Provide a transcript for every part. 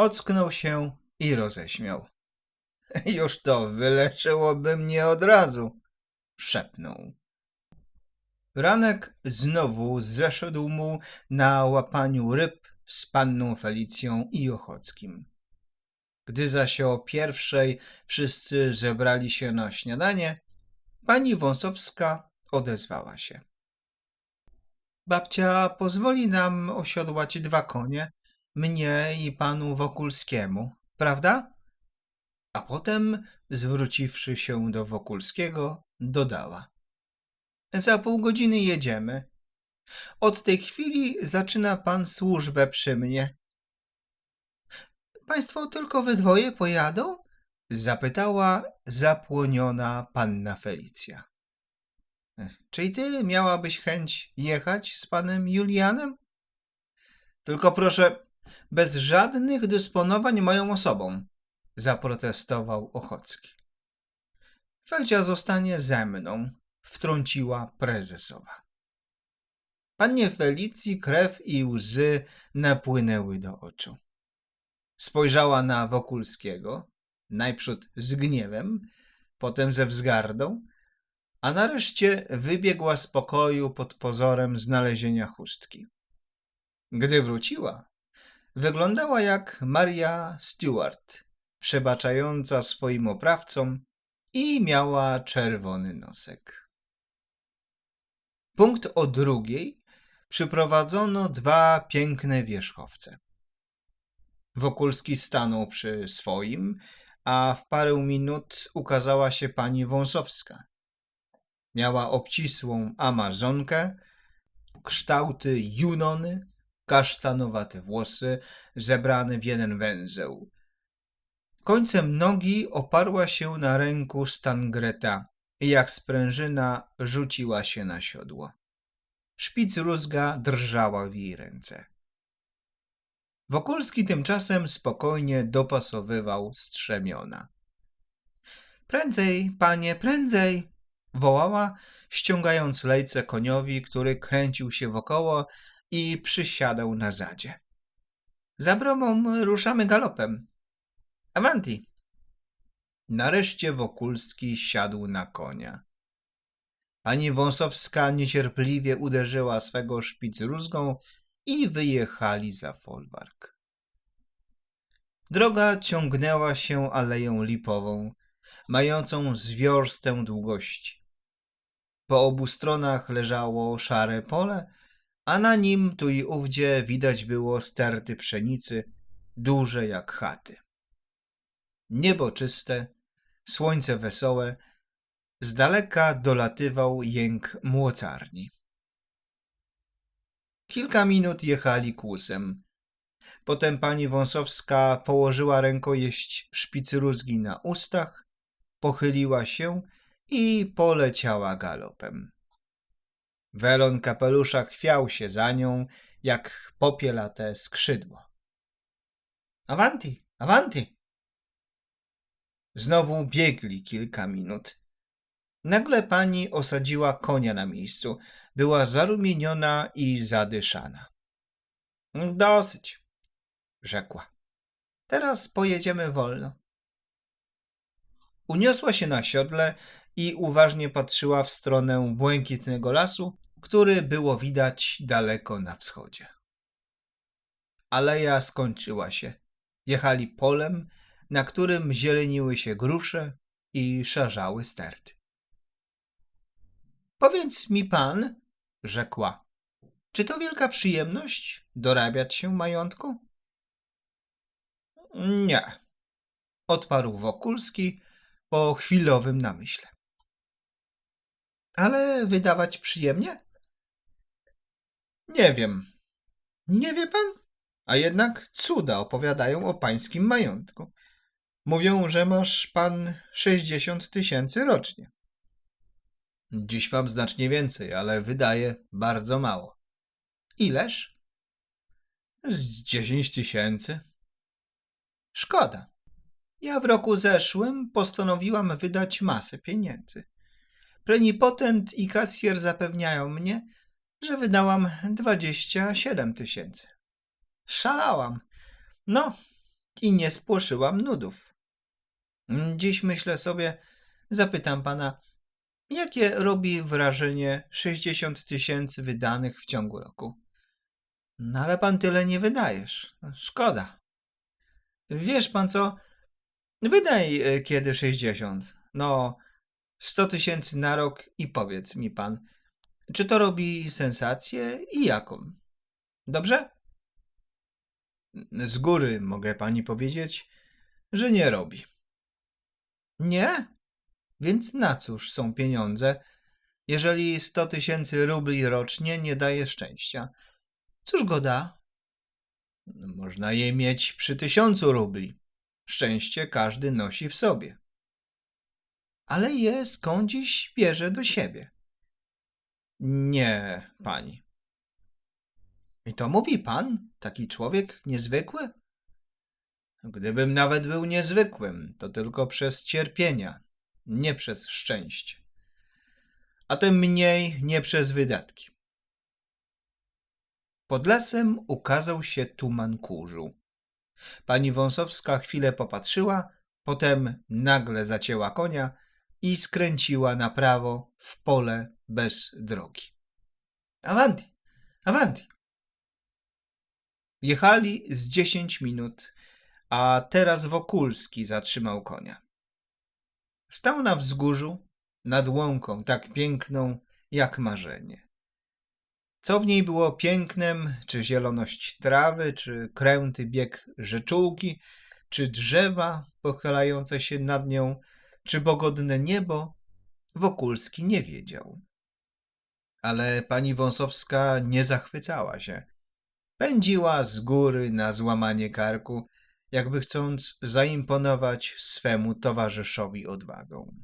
Ocknął się i roześmiał. Już to wyleczyłoby mnie od razu, szepnął. Ranek znowu zeszedł mu na łapaniu ryb z panną Felicją i Ochockim. Gdy zaś o pierwszej wszyscy zebrali się na śniadanie, pani Wąsowska odezwała się. Babcia pozwoli nam osiodłać dwa konie, mnie i panu Wokulskiemu, prawda? A potem, zwróciwszy się do Wokulskiego, dodała. Za pół godziny jedziemy. Od tej chwili zaczyna pan służbę przy mnie. Państwo tylko we dwoje pojadą? Zapytała zapłoniona panna Felicja. Czy ty miałabyś chęć jechać z panem Julianem? Tylko proszę, bez żadnych dysponowań moją osobą, zaprotestował Ochocki. Felcia zostanie ze mną, wtrąciła prezesowa. Pannie Felicji krew i łzy napłynęły do oczu. Spojrzała na Wokulskiego, najprzód z gniewem, potem ze wzgardą, a nareszcie wybiegła z pokoju pod pozorem znalezienia chustki. Gdy wróciła, wyglądała jak Maria Stewart, przebaczająca swoim oprawcom i miała czerwony nosek. Punkt o drugiej przyprowadzono dwa piękne wierzchowce. Wokulski stanął przy swoim, a w parę minut ukazała się pani Wąsowska. Miała obcisłą amazonkę, kształty junony, kasztanowate włosy zebrane w jeden węzeł. Końcem nogi oparła się na ręku Stangreta i jak sprężyna rzuciła się na siodło. Szpic rózga drżała w jej ręce. Wokulski tymczasem spokojnie dopasowywał strzemiona. Prędzej, panie, prędzej! wołała, ściągając lejce koniowi, który kręcił się wokoło i przysiadał na zadzie. Za bromą ruszamy galopem. Avanti! Nareszcie Wokulski siadł na konia. Pani Wąsowska niecierpliwie uderzyła swego szpicrózgą i wyjechali za folwark. Droga ciągnęła się aleją lipową, mającą z wiorstę długości. Po obu stronach leżało szare pole, a na nim tu i ówdzie widać było sterty pszenicy, duże jak chaty. Niebo czyste, słońce wesołe, z daleka dolatywał jęk młocarni. Kilka minut jechali kłusem. Potem pani Wąsowska położyła rękojeść szpicyrózgi na ustach, pochyliła się i poleciała galopem. Welon kapelusza chwiał się za nią, jak popielate skrzydło. Avanti, avanti! Znowu biegli kilka minut. Nagle pani osadziła konia na miejscu. Była zarumieniona i zadyszana. Dosyć, rzekła. Teraz pojedziemy wolno. Uniosła się na siodle i uważnie patrzyła w stronę błękitnego lasu, który było widać daleko na wschodzie. Aleja skończyła się. Jechali polem, na którym zieleniły się grusze i szarzały sterty. Powiedz mi pan, rzekła, czy to wielka przyjemność dorabiać się majątku? Nie, odparł Wokulski po chwilowym namyśle. Ale wydawać przyjemnie? Nie wiem. Nie wie pan? A jednak cuda opowiadają o pańskim majątku. Mówią, że masz pan sześćdziesiąt tysięcy rocznie. Dziś mam znacznie więcej, ale wydaje bardzo mało. Ileż? Z dziesięć tysięcy. Szkoda. Ja w roku zeszłym postanowiłam wydać masę pieniędzy. Plenipotent i kasjer zapewniają mnie, że wydałam dwadzieścia siedem tysięcy. Szalałam. No, i nie spłoszyłam nudów. Dziś myślę sobie, zapytam pana, jakie robi wrażenie 60 tysięcy wydanych w ciągu roku? No ale pan tyle nie wydajesz. Szkoda. Wiesz pan co? Wydaj e, kiedy 60. No, 100 tysięcy na rok i powiedz mi pan, czy to robi sensację i jaką? Dobrze? Z góry mogę pani powiedzieć, że nie robi. Nie? Więc na cóż są pieniądze, jeżeli 100 tysięcy rubli rocznie nie daje szczęścia? Cóż go da? Można je mieć przy tysiącu rubli. Szczęście każdy nosi w sobie. Ale je skądś bierze do siebie. Nie, pani. I to mówi pan, taki człowiek niezwykły? Gdybym nawet był niezwykłym, to tylko przez cierpienia, nie przez szczęście. A tym mniej nie przez wydatki. Pod lasem ukazał się tuman kurzu. Pani Wąsowska chwilę popatrzyła, potem nagle zacięła konia i skręciła na prawo w pole bez drogi. Avanti, avanti. Jechali z dziesięć minut, a teraz Wokulski zatrzymał konia. Stał na wzgórzu, nad łąką tak piękną jak marzenie. Co w niej było pięknem, czy zieloność trawy, czy kręty bieg rzeczułki, czy drzewa pochylające się nad nią, czy pogodne niebo, Wokulski nie wiedział. Ale pani Wąsowska nie zachwycała się. Pędziła z góry na złamanie karku, jakby chcąc zaimponować swemu towarzyszowi odwagą.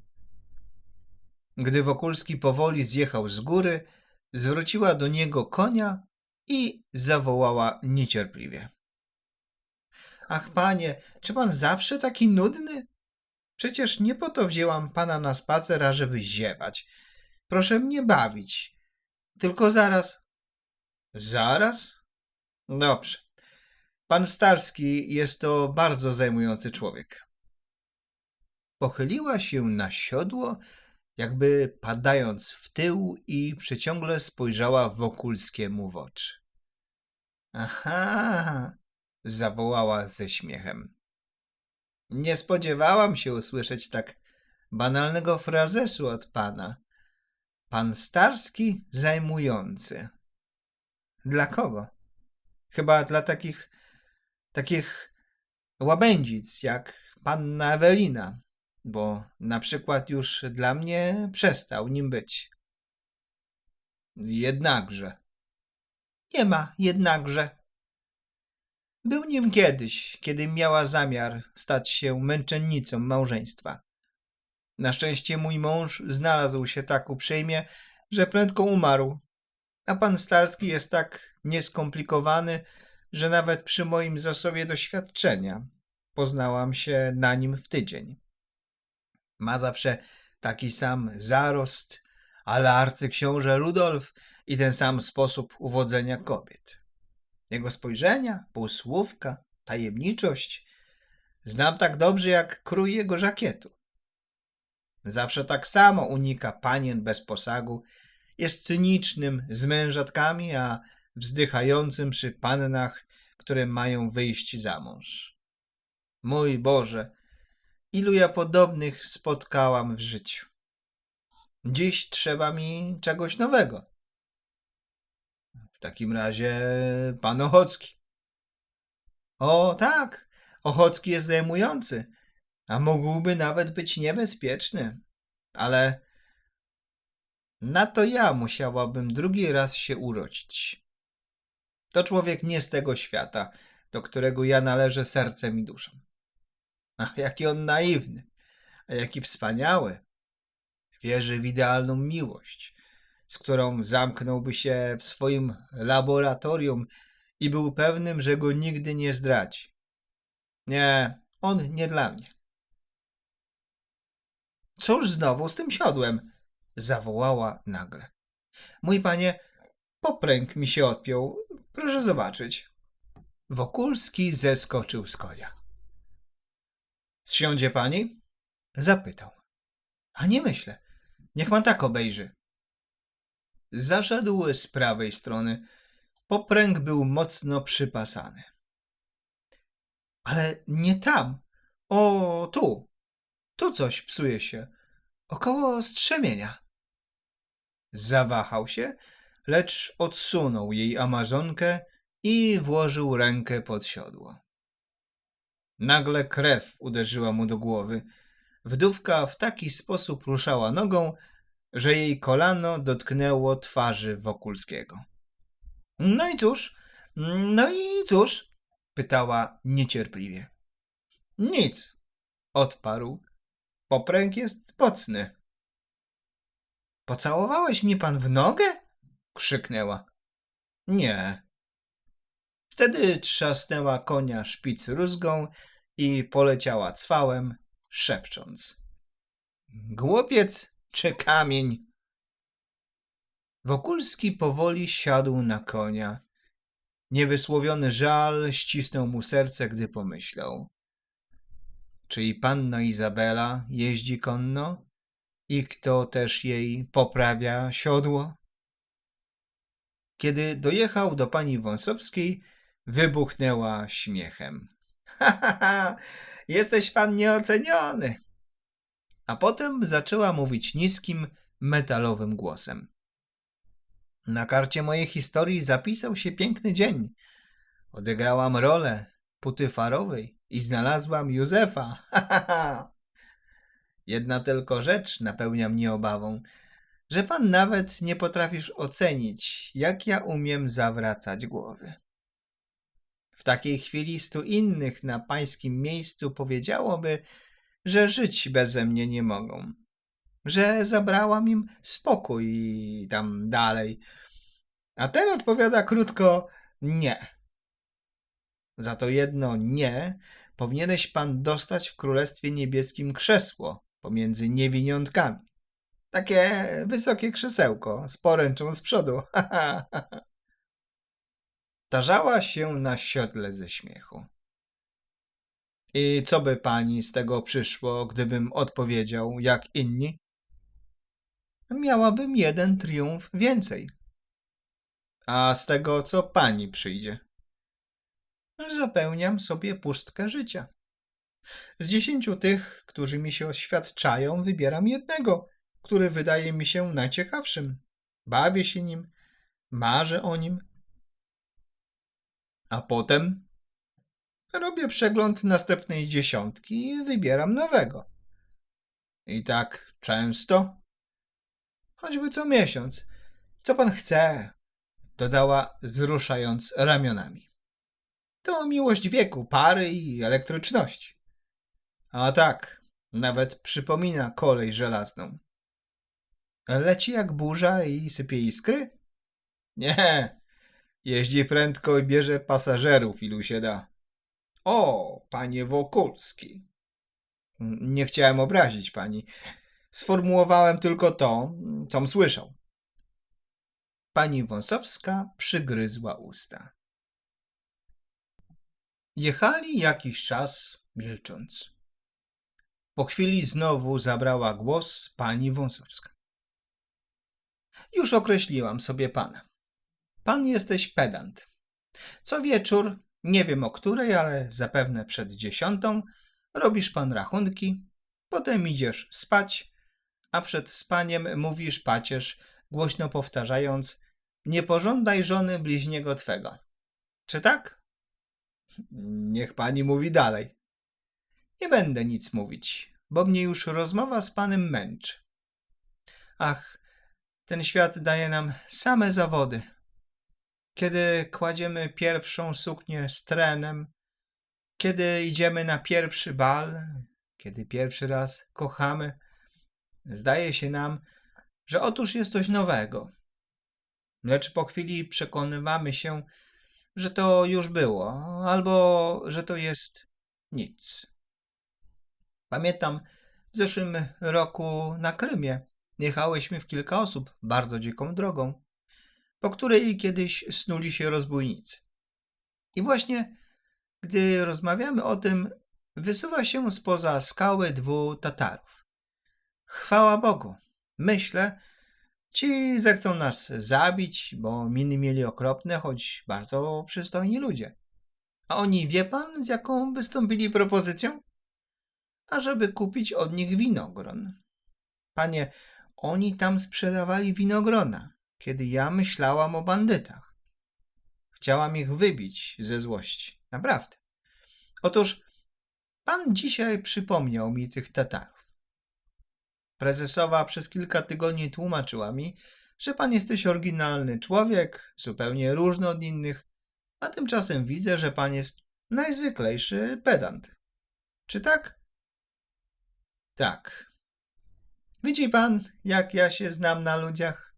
Gdy Wokulski powoli zjechał z góry, zwróciła do niego konia i zawołała niecierpliwie. Ach, panie, czy pan zawsze taki nudny? Przecież nie po to wzięłam pana na spacer, ażeby ziewać. Proszę mnie bawić. Tylko zaraz. Zaraz? Dobrze. Pan Starski jest to bardzo zajmujący człowiek. Pochyliła się na siodło, jakby padając w tył i przeciągle spojrzała Wokulskiemu w oczy. Aha, zawołała ze śmiechem. Nie spodziewałam się usłyszeć tak banalnego frazesu od pana. Pan Starski zajmujący. Dla kogo? Chyba dla takich, takich łabędzic jak panna Ewelina, bo na przykład już dla mnie przestał nim być. Jednakże. Nie ma jednakże. Był nim kiedyś, kiedy miała zamiar stać się męczennicą małżeństwa. Na szczęście mój mąż znalazł się tak uprzejmie, że prędko umarł, a pan Starski jest tak nieskomplikowany, że nawet przy moim zasobie doświadczenia poznałam się na nim w tydzień. Ma zawsze taki sam zarost, ale arcyksiąże Rudolf i ten sam sposób uwodzenia kobiet. Jego spojrzenia, półsłówka, tajemniczość znam tak dobrze jak krój jego żakietu. Zawsze tak samo unika panien bez posagu, jest cynicznym z mężatkami, a wzdychającym przy pannach, które mają wyjść za mąż. Mój Boże, ilu ja podobnych spotkałam w życiu. Dziś trzeba mi czegoś nowego. W takim razie pan Ochocki. O tak, Ochocki jest zajmujący, a mógłby nawet być niebezpieczny. Ale na to ja musiałabym drugi raz się urodzić. To człowiek nie z tego świata, do którego ja należę sercem i duszą. Ach, jaki on naiwny, a jaki wspaniały. Wierzy w idealną miłość, z którą zamknąłby się w swoim laboratorium i był pewnym, że go nigdy nie zdradzi. Nie, on nie dla mnie. Cóż znowu z tym siodłem? zawołała nagle. Mój panie, popręg mi się odpiął. Proszę zobaczyć. Wokulski zeskoczył z konia. Zsiądzie pani? Zapytał. A nie myślę. Niech pan tak obejrzy. Zaszedł z prawej strony. Popręg był mocno przypasany. Ale nie tam. O, tu. Tu coś psuje się. Około strzemienia. Zawahał się, lecz odsunął jej amazonkę i włożył rękę pod siodło. Nagle krew uderzyła mu do głowy. Wdówka w taki sposób ruszała nogą, że jej kolano dotknęło twarzy Wokulskiego. No i cóż, no i cóż? pytała niecierpliwie. Nic, odparł. Popręg jest mocny. Pocałowałeś mnie pan w nogę? krzyknęła. Nie. Wtedy trzasnęła konia szpic rózgą i poleciała cwałem, szepcząc. Głopiec czy kamień? Wokulski powoli siadł na konia. Niewysłowiony żal ścisnął mu serce, gdy pomyślał. Czy i panna Izabela jeździ konno? I kto też jej poprawia siodło? Kiedy dojechał do pani Wąsowskiej, wybuchnęła śmiechem. Ha, ha, ha, jesteś pan nieoceniony. A potem zaczęła mówić niskim, metalowym głosem. Na karcie mojej historii zapisał się piękny dzień. Odegrałam rolę Putyfarowej i znalazłam Józefa. Jedna tylko rzecz napełnia mnie obawą, że pan nawet nie potrafisz ocenić, jak ja umiem zawracać głowy. W takiej chwili stu innych na pańskim miejscu powiedziałoby, że żyć beze mnie nie mogą, że zabrałam im spokój i tam dalej. A ten odpowiada krótko nie. Za to jedno nie powinieneś pan dostać w Królestwie Niebieskim krzesło pomiędzy niewiniątkami. Takie wysokie krzesełko z poręczą z przodu. Tarzała się na siodle ze śmiechu. I co by pani z tego przyszło, gdybym odpowiedział jak inni? Miałabym jeden triumf więcej. A z tego co pani przyjdzie? Zapełniam sobie pustkę życia. Z dziesięciu tych, którzy mi się oświadczają, wybieram jednego, który wydaje mi się najciekawszym. Bawię się nim, marzę o nim. A potem robię przegląd następnej dziesiątki i wybieram nowego. I tak często? Choćby co miesiąc. Co pan chce? Dodała, wzruszając ramionami. To miłość wieku, pary i elektryczności. A tak, nawet przypomina kolej żelazną. Leci jak burza i sypie iskry? Nie, jeździ prędko i bierze pasażerów, ilu się da. O, panie Wokulski. Nie chciałem obrazić pani. Sformułowałem tylko to, com słyszał. Pani Wąsowska przygryzła usta. Jechali jakiś czas, milcząc. Po chwili znowu zabrała głos pani Wąsowska. Już określiłam sobie pana. Pan jesteś pedant. Co wieczór, nie wiem o której, ale zapewne przed dziesiątą, robisz pan rachunki, potem idziesz spać, a przed spaniem mówisz pacierz, głośno powtarzając nie pożądaj żony bliźniego twego. Czy tak? Niech pani mówi dalej. Nie będę nic mówić, bo mnie już rozmowa z panem męczy. Ach, ten świat daje nam same zawody. Kiedy kładziemy pierwszą suknię z trenem, kiedy idziemy na pierwszy bal, kiedy pierwszy raz kochamy, zdaje się nam, że otóż jest coś nowego. Lecz po chwili przekonywamy się, że to już było, albo że to jest nic. Pamiętam w zeszłym roku na Krymie jechałyśmy w kilka osób bardzo dziką drogą, po której kiedyś snuli się rozbójnicy. I właśnie gdy rozmawiamy o tym, wysuwa się spoza skały dwóch Tatarów. Chwała Bogu. Myślę, ci zechcą nas zabić, bo miny mieli okropne, choć bardzo przystojni ludzie. A oni wie pan, z jaką wystąpili propozycją? Ażeby kupić od nich winogron. Panie, oni tam sprzedawali winogrona, kiedy ja myślałam o bandytach. Chciałam ich wybić ze złości. Naprawdę. Otóż pan dzisiaj przypomniał mi tych Tatarów. Prezesowa przez kilka tygodni tłumaczyła mi, że pan jesteś oryginalny człowiek, zupełnie różny od innych, a tymczasem widzę, że pan jest najzwyklejszy pedant. Czy tak? Tak. Widzi pan, jak ja się znam na ludziach?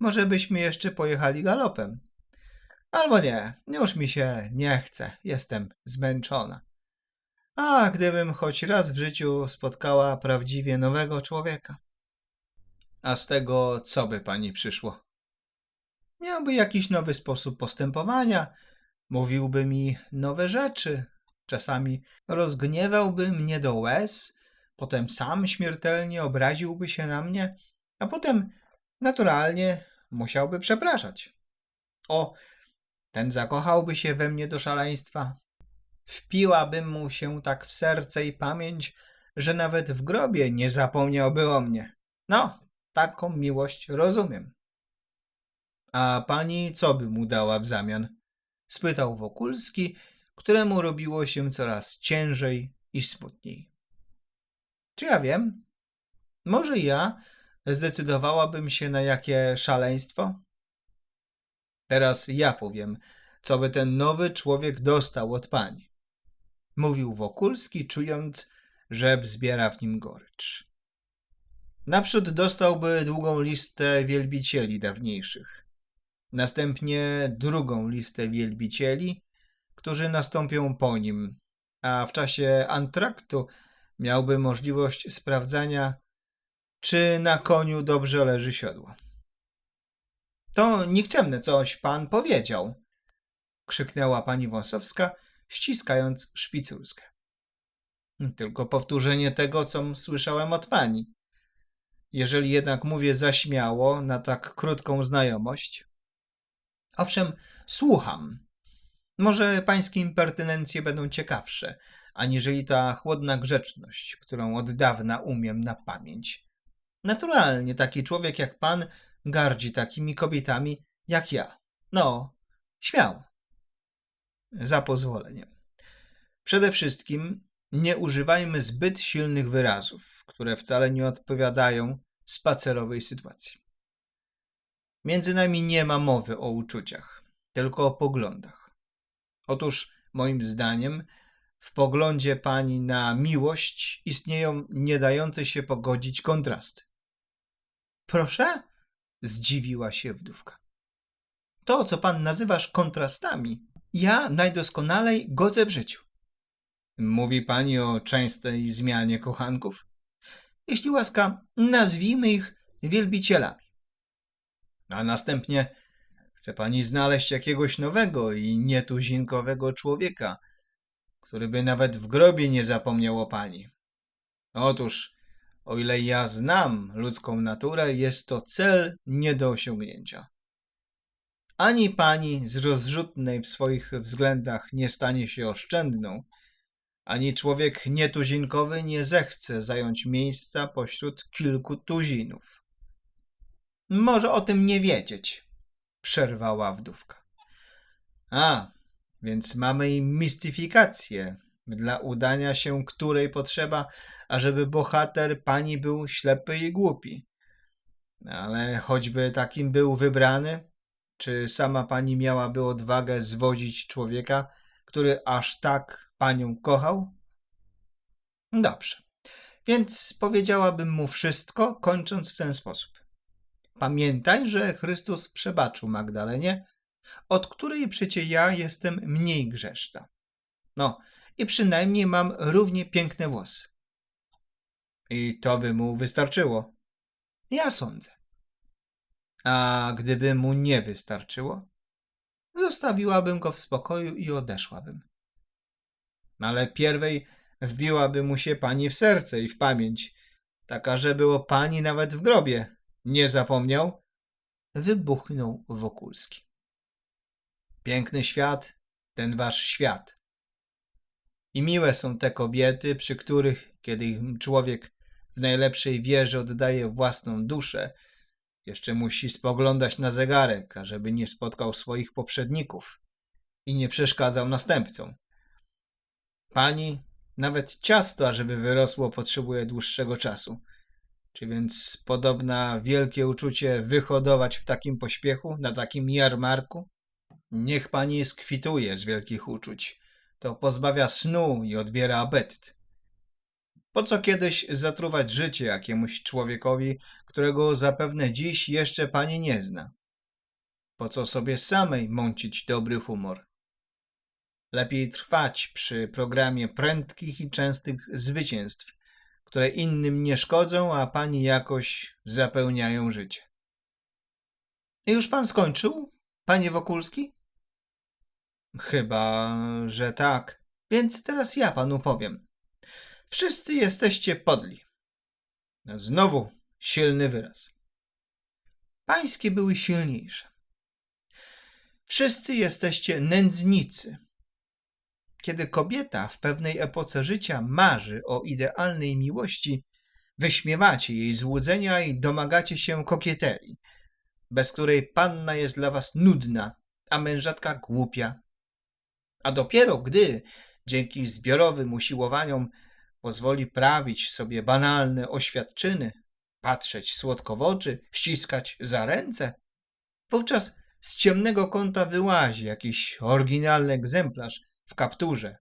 Może byśmy jeszcze pojechali galopem. Albo nie, już mi się nie chce, jestem zmęczona. A gdybym choć raz w życiu spotkała prawdziwie nowego człowieka. A z tego co by pani przyszło? Miałby jakiś nowy sposób postępowania, mówiłby mi nowe rzeczy, czasami rozgniewałby mnie do łez, potem sam śmiertelnie obraziłby się na mnie, a potem naturalnie musiałby przepraszać. O, ten zakochałby się we mnie do szaleństwa. Wpiłabym mu się tak w serce i pamięć, że nawet w grobie nie zapomniałby o mnie. No, taką miłość rozumiem. A pani co by mu dała w zamian? spytał Wokulski, któremu robiło się coraz ciężej i smutniej. Czy ja wiem? Może ja zdecydowałabym się na jakie szaleństwo? Teraz ja powiem, co by ten nowy człowiek dostał od pani. Mówił Wokulski, czując, że wzbiera w nim gorycz. Naprzód dostałby długą listę wielbicieli dawniejszych. Następnie drugą listę wielbicieli, którzy nastąpią po nim, a w czasie antraktu miałby możliwość sprawdzania, czy na koniu dobrze leży siodło. To nikczemne coś pan powiedział, krzyknęła pani Wąsowska, ściskając szpiculskę. Tylko powtórzenie tego, co słyszałem od pani. Jeżeli jednak mówię zaśmiało na tak krótką znajomość. Owszem, słucham. Może pańskie impertynencje będą ciekawsze, aniżeli ta chłodna grzeczność, którą od dawna umiem na pamięć. Naturalnie taki człowiek jak pan gardzi takimi kobietami jak ja. No, śmiało. Za pozwoleniem. Przede wszystkim nie używajmy zbyt silnych wyrazów, które wcale nie odpowiadają spacerowej sytuacji. Między nami nie ma mowy o uczuciach, tylko o poglądach. Otóż, moim zdaniem, w poglądzie pani na miłość istnieją nie dające się pogodzić kontrasty. Proszę? Zdziwiła się wdówka. To, co pan nazywasz kontrastami, ja najdoskonalej godzę w życiu. Mówi pani o częstej zmianie kochanków? Jeśli łaska, nazwijmy ich wielbicielami. A następnie chce pani znaleźć jakiegoś nowego i nietuzinkowego człowieka, który by nawet w grobie nie zapomniał o pani. Otóż, o ile ja znam ludzką naturę, jest to cel nie do osiągnięcia. Ani pani z rozrzutnej w swoich względach nie stanie się oszczędną, ani człowiek nietuzinkowy nie zechce zająć miejsca pośród kilku tuzinów. Może o tym nie wiedzieć, przerwała wdówka. A, więc mamy i mistyfikację, dla udania się której potrzeba, ażeby bohater pani był ślepy i głupi. Ale choćby takim był wybrany, czy sama pani miałaby odwagę zwodzić człowieka, który aż tak panią kochał? Dobrze. Więc powiedziałabym mu wszystko, kończąc w ten sposób. Pamiętaj, że Chrystus przebaczył Magdalenie, od której przecie ja jestem mniej grzeszna. No, i przynajmniej mam równie piękne włosy. I to by mu wystarczyło. Ja sądzę. A gdyby mu nie wystarczyło, zostawiłabym go w spokoju i odeszłabym. Ale pierwej wbiłaby mu się pani w serce i w pamięć, taka, że było pani nawet w grobie. Nie zapomniał? Wybuchnął Wokulski. Piękny świat, ten wasz świat. I miłe są te kobiety, przy których, kiedy człowiek w najlepszej wierze oddaje własną duszę, jeszcze musi spoglądać na zegarek, ażeby nie spotkał swoich poprzedników i nie przeszkadzał następcom. Pani nawet ciasto, ażeby wyrosło, potrzebuje dłuższego czasu. Czy więc podobna wielkie uczucie wyhodować w takim pośpiechu, na takim jarmarku? Niech pani skwituje z wielkich uczuć. To pozbawia snu i odbiera apetyt. Po co kiedyś zatruwać życie jakiemuś człowiekowi, którego zapewne dziś jeszcze pani nie zna? Po co sobie samej mącić dobry humor? Lepiej trwać przy programie prędkich i częstych zwycięstw, które innym nie szkodzą, a pani jakoś zapełniają życie. I już pan skończył, panie Wokulski? Chyba, że tak. Więc teraz ja panu powiem. Wszyscy jesteście podli. Znowu silny wyraz. Pańskie były silniejsze. Wszyscy jesteście nędznicy. Kiedy kobieta w pewnej epoce życia marzy o idealnej miłości, wyśmiewacie jej złudzenia i domagacie się kokieterii, bez której panna jest dla was nudna, a mężatka głupia. A dopiero gdy, dzięki zbiorowym usiłowaniom, pozwoli prawić sobie banalne oświadczyny, patrzeć słodko w oczy, ściskać za ręce, wówczas z ciemnego kąta wyłazi jakiś oryginalny egzemplarz w kapturze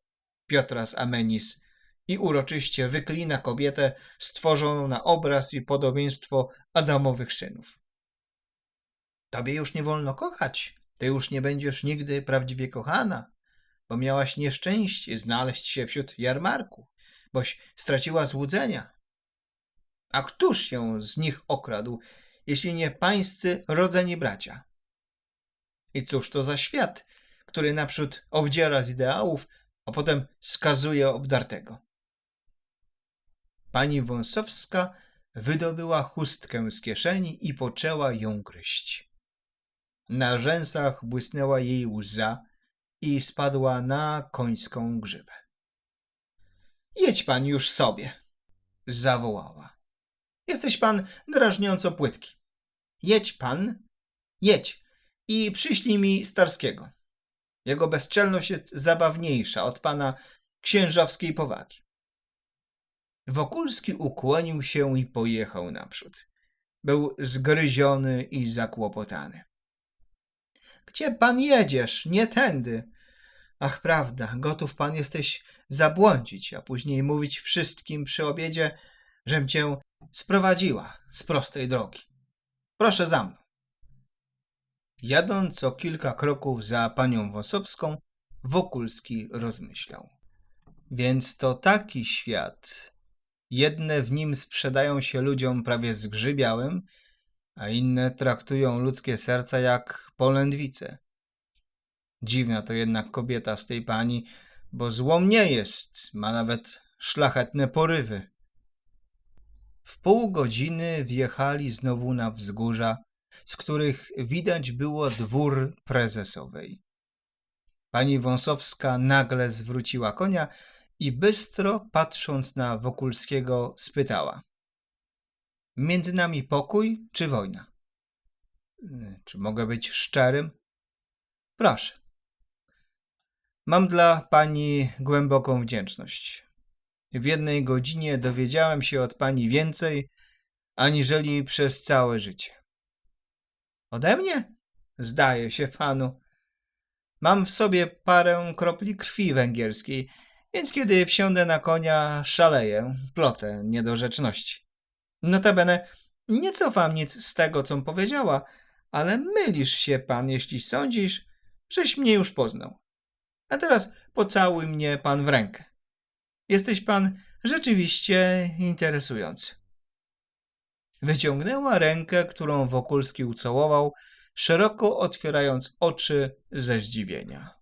Piotra z Amenis i uroczyście wyklina kobietę stworzoną na obraz i podobieństwo Adamowych synów. Tobie już nie wolno kochać, ty już nie będziesz nigdy prawdziwie kochana, bo miałaś nieszczęście znaleźć się wśród jarmarku, boś straciła złudzenia. A któż się z nich okradł, jeśli nie pańscy rodzeni bracia? I cóż to za świat, który naprzód obdziera z ideałów, a potem skazuje obdartego? Pani Wąsowska wydobyła chustkę z kieszeni i poczęła ją gryźć. Na rzęsach błysnęła jej łza i spadła na końską grzybę. Jedź pan już sobie, zawołała. Jesteś pan drażniąco płytki. Jedź pan, jedź i przyślij mi Starskiego. Jego bezczelność jest zabawniejsza od pana księżowskiej powagi. Wokulski ukłonił się i pojechał naprzód. Był zgryziony i zakłopotany. Gdzie pan jedziesz? Nie tędy. Ach, prawda, gotów pan jesteś zabłądzić, a później mówić wszystkim przy obiedzie, żem cię sprowadziła z prostej drogi. Proszę za mną. Jadąc o kilka kroków za panią Wąsowską, Wokulski rozmyślał. Więc to taki świat. Jedne w nim sprzedają się ludziom prawie zgrzybiałym, a inne traktują ludzkie serca jak polędwice. Dziwna to jednak kobieta z tej pani, bo złą nie jest, ma nawet szlachetne porywy. W pół godziny wjechali znowu na wzgórza, z których widać było dwór prezesowej. Pani Wąsowska nagle zwróciła konia i bystro, patrząc na Wokulskiego, spytała. Między nami pokój czy wojna? Czy mogę być szczerym? Proszę. Mam dla pani głęboką wdzięczność. W jednej godzinie dowiedziałem się od pani więcej, aniżeli przez całe życie. Ode mnie? Zdaje się panu. Mam w sobie parę kropli krwi węgierskiej, więc kiedy wsiądę na konia, szaleję, plotę niedorzeczności. Notabene, nie cofam nic z tego, com powiedziała, ale mylisz się pan, jeśli sądzisz, żeś mnie już poznał. A teraz pocałuj mnie pan w rękę. Jesteś pan rzeczywiście interesujący. Wyciągnęła rękę, którą Wokulski ucałował, szeroko otwierając oczy ze zdziwienia.